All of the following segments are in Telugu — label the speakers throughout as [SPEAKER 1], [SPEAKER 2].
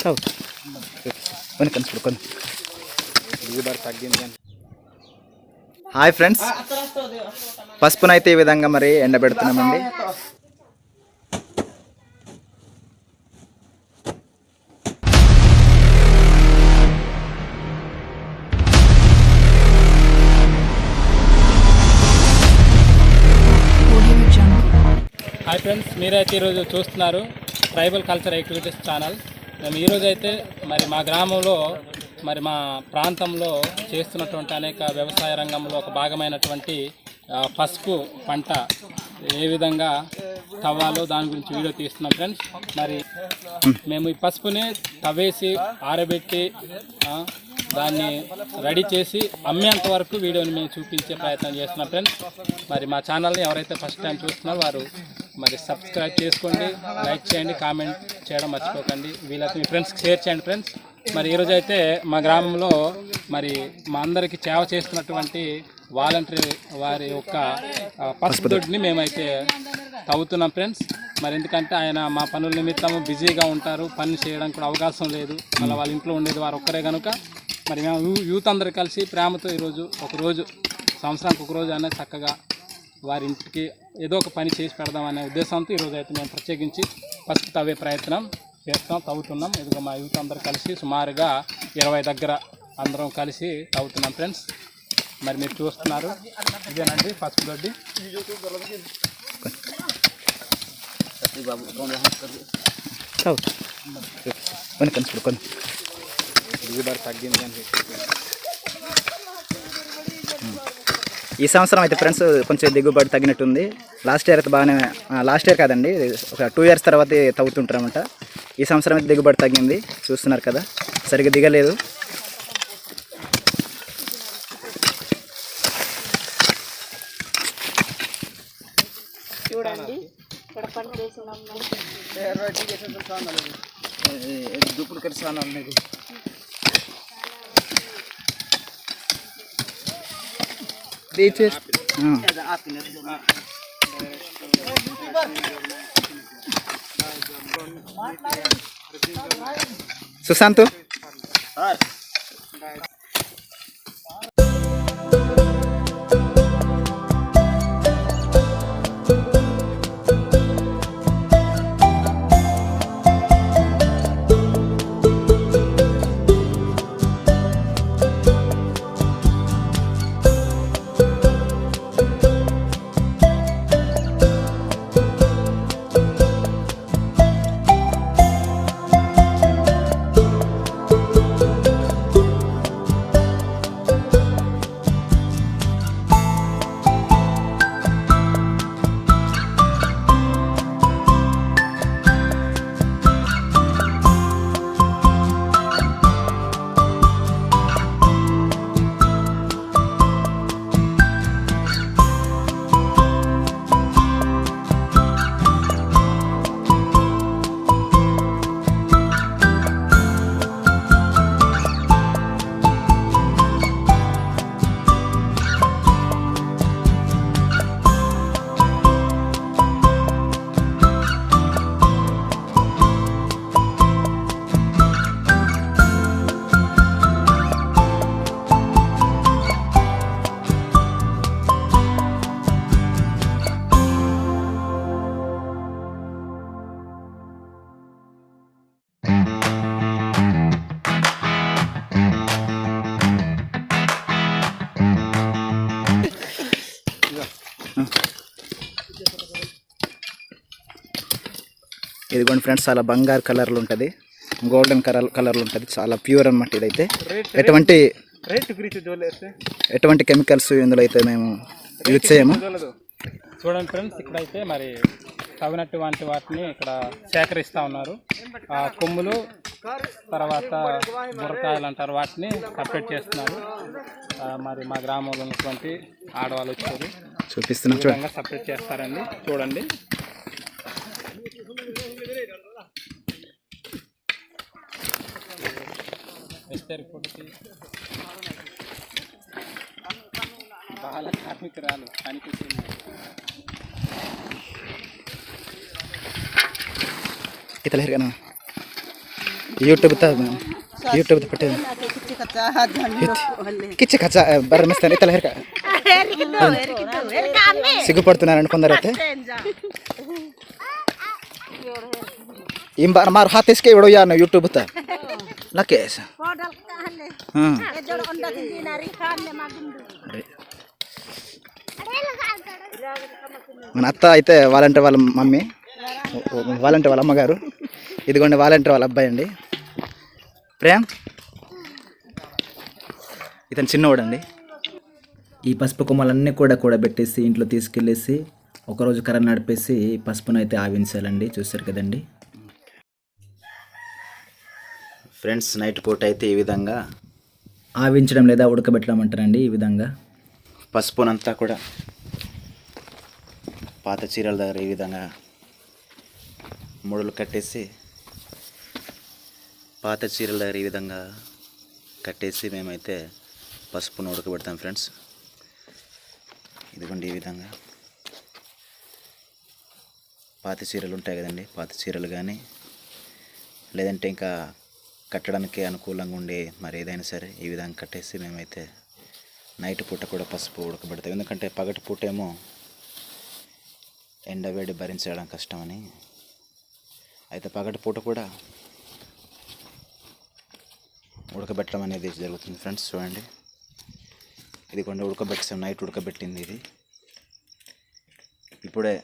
[SPEAKER 1] చావు హాయ్ ఫ్రెండ్స్ పసుపునైతే ఈ విధంగా మరి ఎండబెడుతున్నామండి.
[SPEAKER 2] హాయ్ ఫ్రెండ్స్ మీరైతే ఈరోజు చూస్తున్నారు ట్రైబల్ కల్చర్ యాక్టివిటీస్ ఛానల్ మేము ఈరోజు అయితే మరి మా గ్రామంలో మరి మా ప్రాంతంలో చేస్తున్నటువంటి అనేక వ్యవసాయ రంగంలో ఒక భాగమైనటువంటి పసుపు పంట ఏ విధంగా తవ్వాలో దాని గురించి వీడియో తీస్తున్నాం ఫ్రెండ్స్ మరి మేము ఈ పసుపుని తవ్వేసి ఆరబెట్టి దాన్ని రెడీ చేసి అమ్మేంత వరకు వీడియోని మేము చూపించే ప్రయత్నం చేస్తున్నాం ఫ్రెండ్స్ మరి మా ఛానల్ని ఎవరైతే ఫస్ట్ టైం చూస్తున్నారో వారు మరి సబ్స్క్రైబ్ చేసుకోండి లైక్ చేయండి కామెంట్ చేయడం మర్చిపోకండి. వీళ్ళకి మీ ఫ్రెండ్స్కి షేర్ చేయండి ఫ్రెండ్స్ మరి ఈరోజు అయితే మా గ్రామంలో మరి మా అందరికి సేవ చేస్తున్నటువంటి వాలంటరీ వారి యొక్క పసుపు దొడ్డిని మేమైతే తవ్వుతున్నాం ఫ్రెండ్స్ మరి ఎందుకంటే ఆయన మా పనుల నిమిత్తం బిజీగా ఉంటారు పని చేయడానికి కూడా అవకాశం లేదు. మళ్ళీ వాళ్ళ ఇంట్లో ఉండేది వారు ఒక్కరే కనుక మరి మేము యూత్ అందరు కలిసి ప్రేమతో ఈరోజు ఒక రోజు సంవత్సరానికి ఒక రోజు అనేది చక్కగా వారి ఇంటికి ఏదో ఒక పని చేసి పెడదామనే ఉద్దేశంతో ఈరోజు అయితే మేము ప్రత్యేకించి పసుపు తవ్వే ప్రయత్నం చేస్తాం తవ్వుతున్నాం. ఇదిగో మా యూత్ అందరు కలిసి సుమారుగా ఇరవై దగ్గర అందరం కలిసి తవ్వుతున్నాం ఫ్రెండ్స్ మరి మీరు చూస్తున్నారు. ఇదేనండి పసుపు దొడ్డి.
[SPEAKER 1] చావు కొని కనుసుకో కొని ఈ సంవత్సరం అయితే ఫ్రెండ్స్ కొంచెం దిగుబడి తగ్గినట్టుంది లాస్ట్ ఇయర్ అయితే బాగానే లాస్ట్ ఇయర్ కాదండి ఒక టూ ఇయర్స్ తర్వాత తవ్వుతుంటారన్నమాట. ఈ సంవత్సరం అయితే దిగుబడి తగ్గింది చూస్తున్నారు కదా. సరిగ్గా దిగలేదు.
[SPEAKER 3] చూడండి ఇక్కడ
[SPEAKER 1] latest. Hmm. Susanto. Hi. ఇదిగోండి ఫ్రెండ్స్ చాలా బంగారు కలర్లు ఉంటుంది. గోల్డెన్ కలర్ కలర్లు ఉంటుంది. చాలా ప్యూర్ అన్నమాట ఇదైతే. ఎటువంటి
[SPEAKER 2] రేటు గురించి జోలేస్తే
[SPEAKER 1] ఎటువంటి కెమికల్స్ ఇందులో అయితే మేము యూజ్ చేయము.
[SPEAKER 2] చూడండి ఫ్రెండ్స్ ఇక్కడైతే మరి తగినటువంటి వాటిని ఇక్కడ సేకరిస్తూ ఉన్నారు. ఆ కొమ్ములు తర్వాత బుర్రకాయలు అంటారు వాటిని సపరేట్ చేస్తున్నారు. మరి మా గ్రామంలో ఉన్నటువంటి ఆడవాళ్ళు వచ్చారు.
[SPEAKER 1] చూపిస్తున్నాం
[SPEAKER 2] ఈ
[SPEAKER 1] చూడండి.
[SPEAKER 2] విధంగా సపరేట్ చేస్తారండి. చూడండి. మిస్టర్ కొడుకు బాల కార్మికురాలు పనికి
[SPEAKER 1] ఇతల ಹೇರ್ಗನ ಯೂಟ್ಯೂಬ್ ತ ಯೂಟ್ಯೂಬ್ ಪಟ್ಟೆ కిచ్చి కచ్చ బర్ర మిస్తాను ఇతల ಹೇರ್ಗ సిగ్గుపడుతున్నారని కొందరైతే ఏం బార్ మారు హాత్ తీసుకే ఇవిడో యాను యూట్యూబ్ త లకేస్ మన అత్త అయితే వాలంటీర్ వాళ్ళ మమ్మీ. వాలంటీర్ వాళ్ళ అమ్మగారు. ఇదిగోండి వాలంటీర్ వాళ్ళ అబ్బాయి అండి. ప్రేమ్? ఇతను చిన్నవాడండి ఈ పసుపు కొమ్మలన్నీ కూడా కూడబెట్టేసి ఇంట్లో తీసుకెళ్ళేసి ఒకరోజు కర్ర నడిపేసి పసుపును అయితే ఆవించాలండి. చూస్తారు కదండి. ఫ్రెండ్స్ నైట్ పూట అయితే ఈ విధంగా ఆవించడం లేదా ఉడకబెట్టడం అంటారండి ఈ విధంగా? పసుపునంతా కూడా పాత చీరల దగ్గర ఈ విధంగా ముడులు కట్టేసి పాత చీరల దగ్గర ఈ విధంగా కట్టేసి మేమైతే పసుపును ఉడకబెడతాం ఫ్రెండ్స్. ఇదిగోండి ఈ విధంగా. పాత చీరలు ఉంటాయి కదండి పాత చీరలు కానీ లేదంటే ఇంకా కట్టడానికి అనుకూలంగా ఉండే మరి ఏదైనా సరే ఈ విధంగా కట్టేసి మేమైతే నైట్ పూట కూడా పసుపు ఉడకబెడతాం. ఎందుకంటే పగటి పూట ఏమో ఎండవేడి భరించడం కష్టమని. అయితే పగటి పూట కూడా ఉడకబెట్టడం అనేది జరుగుతుంది ఫ్రెండ్స్ చూడండి. ఇది కొండ ఉడకబెట్టాం నైట్ ఉడకబెట్టింది ఇది. ఇప్పుడే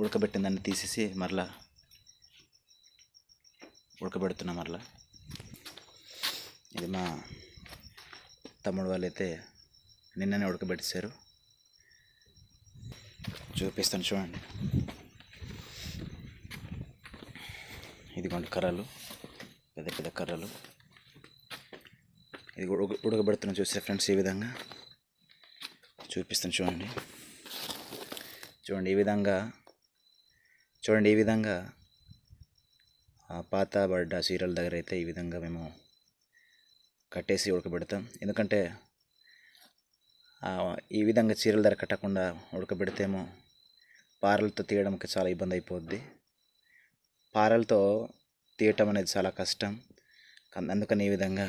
[SPEAKER 1] ఉడకబెట్టిందని తీసేసి మరలా ఉడకబెడుతున్నాం మరలా. ఇది మా తమ్ముడు వాళ్ళైతే నిన్ననే ఉడకబెట్టేశారు. చూపిస్తాను చూడండి. ఇదిగోండి కర్రలు పెద్ద పెద్ద కర్రలు. ఇది ఉడక ఉడకబెడుతున్నాం చూసే ఫ్రెండ్స్ ఈ విధంగా? చూపిస్తాను చూడండి. చూడండి ఈ విధంగా చూడండి ఈ విధంగా పాతబడ్డ సీరియల్ చీరల దగ్గర అయితే ఈ విధంగా మేము కట్టేసి ఉడకబెడతాం. ఎందుకంటే ఈ విధంగా చీరల ధర కట్టకుండా ఉడకబెడితేమో పారలతో తీయడానికి చాలా ఇబ్బంది అయిపోద్ది పారలతో తీయటం అనేది చాలా కష్టం. అందుకని ఈ విధంగా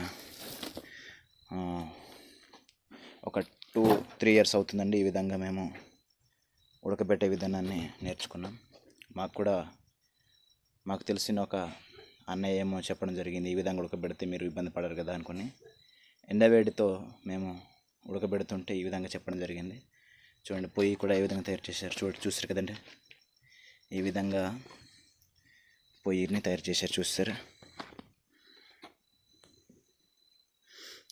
[SPEAKER 1] ఒక టూ త్రీ ఇయర్స్ అవుతుందండి ఈ విధంగా మేము ఉడకబెట్టే విధానాన్ని నేర్చుకున్నాం. మాకు కూడా మాకు తెలిసిన ఒక అన్నయ్య ఏమో చెప్పడం జరిగింది ఈ విధంగా ఉడకబెడితే మీరు ఇబ్బంది పడరు కదా అనుకుని ఎండవేడితో మేము ఉడకబెడుతుంటే ఈ విధంగా చెప్పడం జరిగింది. చూడండి పొయ్యి కూడా ఏ విధంగా తయారు చేశారు చూడ చూస్తారు కదండి. ఈ విధంగా పొయ్యిని తయారు చేశారు చూస్తారు.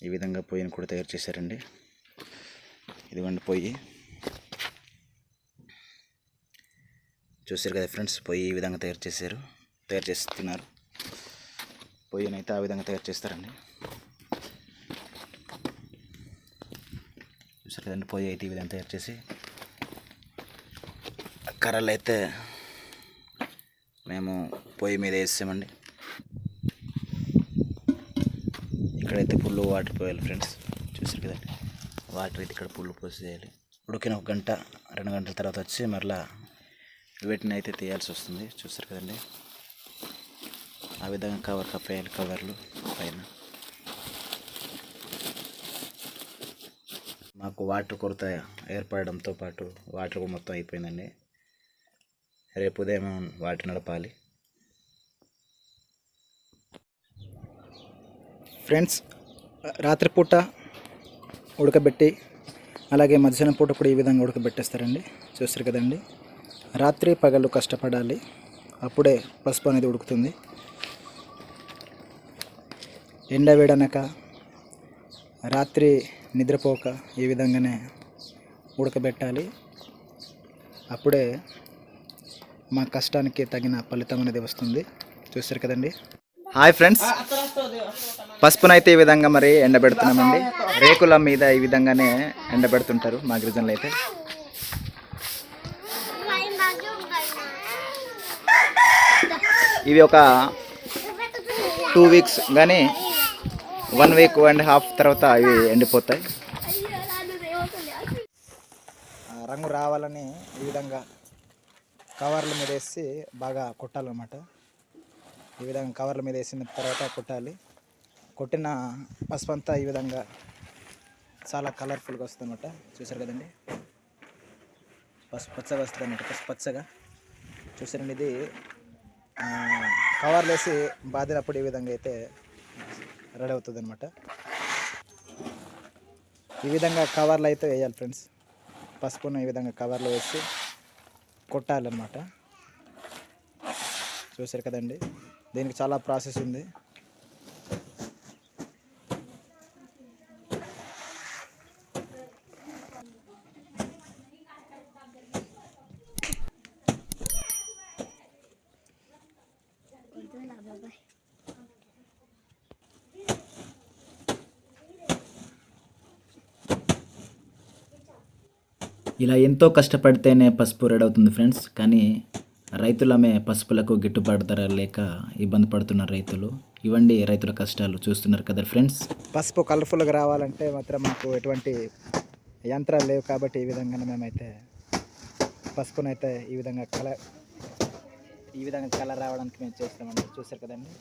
[SPEAKER 1] ఈ విధంగా పొయ్యిని కూడా తయారు చేశారండి. ఇదిగోండి పొయ్యి. చూసారు కదా ఫ్రెండ్స్ పొయ్యి ఈ విధంగా తయారు చేశారు తయారు చేస్తున్నారు. పొయ్యినైతే ఆ విధంగా తయారు చేస్తారండి. చూసారు కదండి పొయ్యి అయితే ఈ విధంగా తయారు చేసి కర్రలు అయితే మేము పొయ్యి మీద వేసామండి ఇక్కడైతే ఫుల్ వాటర్ పోయాలి ఫ్రెండ్స్ చూసారు కదండి వాటర్ అయితే ఇక్కడ పుల్లు పోసేయాలి. ఉడికిన ఒక గంట రెండు గంటల తర్వాత వచ్చి మరలా వీటిని అయితే తీయాల్సి వస్తుంది చూస్తారు కదండి. విధంగా కవర్ కప్పేయాలి కవర్లు పైన. మాకు వాటర్ కొరత ఏర్పడడంతో పాటు వాటర్ మొత్తం అయిపోయిందండి. రేపు ఉదయం వాటర్ నడపాలి. ఫ్రెండ్స్ రాత్రిపూట ఉడకబెట్టి అలాగే మధ్యాహ్నం పూట కూడా ఈ విధంగా ఉడకబెట్టేస్తారండి. చూస్తారు కదండి. రాత్రి పగలు కష్టపడాలి. అప్పుడే పసుపు అనేది ఉడుకుతుంది. ఎండ వేడనక రాత్రి నిద్రపోక ఈ విధంగానే ఉడకబెట్టాలి. అప్పుడే మా కష్టానికి తగిన ఫలితం అనేది వస్తుంది. చూస్తారు కదండి? Hi friends. పసుపునైతే ఈ విధంగా మరి ఎండబెడుతున్నామండి. రేకుల మీద ఈ విధంగానే ఎండబెడుతుంటారు మా గిరిజనులు అయితే. ఇవి ఒక టూ వీక్స్ కానీ వన్ వీక్ అండ్ హాఫ్ తర్వాత అవి ఎండిపోతాయి. రంగు రావాలని ఈ విధంగా కవర్ల మీద వేసి బాగా కొట్టాలన్నమాట. ఈ విధంగా కవర్ల మీద వేసిన తర్వాత కొట్టాలి. కొట్టిన పసుపు అంతా ఈ విధంగా చాలా కలర్ఫుల్గా వస్తుంది అనమాట చూసారు కదండి? పసుపు పచ్చగా వస్తుంది అనమాట పసుపు పచ్చగా. చూసారండి ఇది. కవర్లు వేసి బాదినప్పుడు ఈ విధంగా అయితే రెడీ అవుతుంది అనమాట ఈ విధంగా కవర్లు అయితే వేయాలి ఫ్రెండ్స్ పసుపును ఈ విధంగా కవర్లో వేసి కొట్టాలన్నమాట. చూసారు కదండి? దీనికి చాలా ప్రాసెస్ ఉంది.
[SPEAKER 4] ఇలా ఎంతో కష్టపడితేనే పసుపు రెడీ అవుతుంది ఫ్రెండ్స్. కానీ రైతులమే పసుపులకు గిట్టుబాటు ధర లేక ఇబ్బంది పడుతున్నారు రైతులు. ఇవ్వండి రైతుల కష్టాలు చూస్తున్నారు కదా ఫ్రెండ్స్.
[SPEAKER 1] పసుపు కలర్ఫుల్గా రావాలంటే మాత్రం మాకు ఎటువంటి యంత్రాలు లేవు కాబట్టి ఈ విధంగానే మేమైతే పసుపునైతే ఈ విధంగా కలర్ ఈ విధంగా కలర్ రావడానికి మేము చేస్తామండి చూసారు కదండి?